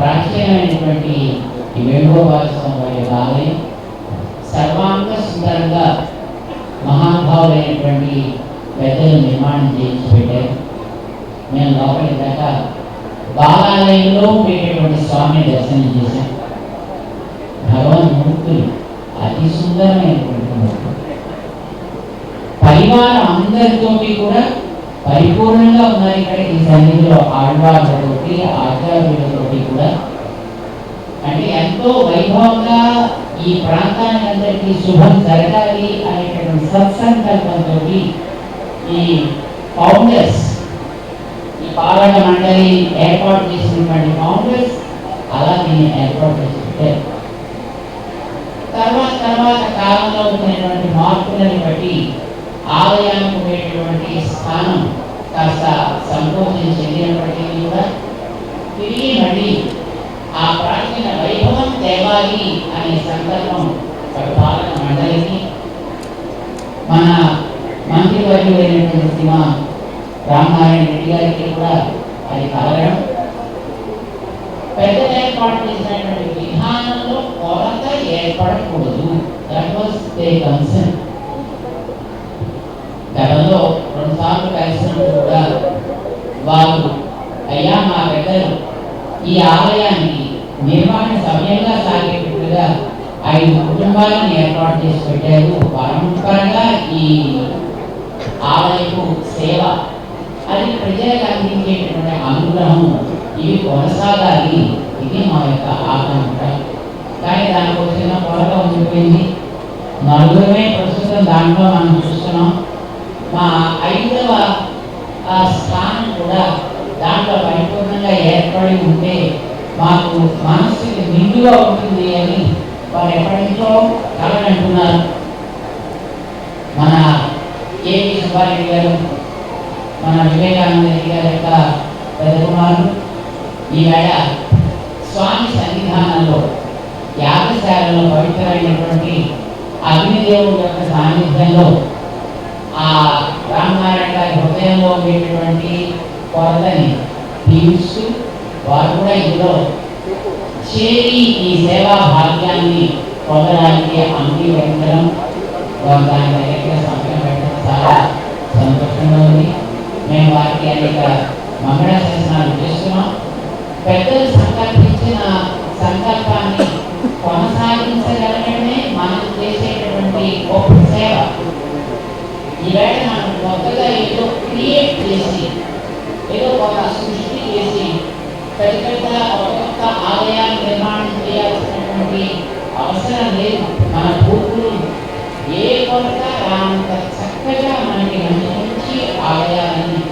ప్రాచీనమైనటువంటి ఈ వేణుగోపాలస్వామి వారి ఆలయం సర్వాంగ సుందరంగా మహానుభావులైనటువంటి పెద్దలు నిర్మాణం చేయించి పెట్టారు. మేము లోపలి దాకా బాలాలయంలో ఉండేటటువంటి స్వామిని దర్శనం చేశాం భగవన్మూర్తులు అతి సుందరమైనటువంటి మూర్తులు. పరివారం అందరితోటి కూడా పరిపూర్ణంగా ఉన్నారు ఇక్కడ ఈ సన్నిధిలో ఆళ్వార్లతోటి ఆచార్యులతో కూడా అంటే ఎంతో వైభవంగా ఈ ప్రాంతానికి అందరికీ శుభం జరగాలి అనేటువంటి సత్సంకల్పంతో ఈ ఫౌండర్స్ ఈ పాలక మండలి ఏర్పాటు చేసినటువంటి ఫౌండర్స్ అలా దీన్ని ఏర్పాటు చేసి తర్వాత తర్వాత కాలంలో ఉన్నటువంటి మార్పులను బట్టి ఆలయానికి ఉండేటువంటి స్థానం కాస్త సంకోచం చెందినప్పటికీ కూడా తిరిగి మళ్ళీ ఆ ప్రాచీన వైభవం తేవాలి అనే సంకల్పం పరిపాలన మండలికి. మన మంత్రి మంత్రివర్యులైనటువంటి సిమ రామనారాయణ రెడ్డి గారికి కూడా అది కలగడం. పెద్ద ఏర్పాటు చేసినటువంటి విధానంలో కొరత ఏర్పడకూడదు. దట్ వాస్ దే కన్సర్న్ గతంలో రెండు సార్లు కలిసినప్పుడు కూడా వారు అయ్యా మా పెద్దలు ఈ ఆలయానికి నిర్మాణ సమయంగా సాగేటట్టుగా ఐదు కుటుంబాలను ఏర్పాటు చేసి పెట్టారు. పరంపరగా ఈ ఆలయపు సేవ అది ప్రజలకు అందించేటటువంటి అనుగ్రహం ఇవి కొనసాగాలి. ఇది మా యొక్క ఆకాంక్ష. కానీ దానికి ఒక చిన్న కొరత ఉండిపోయింది. నలుగురమే ప్రస్తుతం దాంట్లో మనం చూస్తున్నాం. మా ఐదవ ఆ స్థానం కూడా దాంట్లో ఏర్పడి ఉంటే మాకు మనస్సుకి నిండుగా ఉంటుంది అని వారు ఎప్పటి నుంచో కలగంటున్నారు మన ఏపీ సుబ్బారెడ్డి గారు మన వివేకానంద గారి యొక్క పెద్ద కుమారుడు ఈవేళ స్వామి సన్నిధానంలో యాగశాలలో పవిత్రమైనటువంటి అగ్నిదేవుడు యొక్క సాన్నిధ్యంలో ఆ రామనారాయణ గారి హృదయంలో ఉండేటటువంటి కొరతని తీరుస్తూ వారు కూడా ఇందులో చేరి ఈ సేవా భాగ్యాన్ని పొందడానికి అంగీకరించడం వారు దాని దగ్గర సమయం పెట్టడం చాలా సంతోషంగా ఉంది. మేము వారికి అనేక మంగళ శాసనాలు చేస్తున్నాం. పెద్దలు సంకల్పించిన సంకల్పాన్ని కొనసాగించగలగడమే మనం చేసేటటువంటి గొప్ప సేవ. ఈవేళ మనం కొత్తగా ఏదో క్రియేట్ చేసి ఏదో ఒక పెద్ద పెద్ద ఒక్కొక్క నిర్మాణం చేయాల్సినటువంటి అవసరం లేదు మన పూర్వులు ఏ కొత్త రానంత చక్కగా మనకి మంచి మంచి ఆలయాలని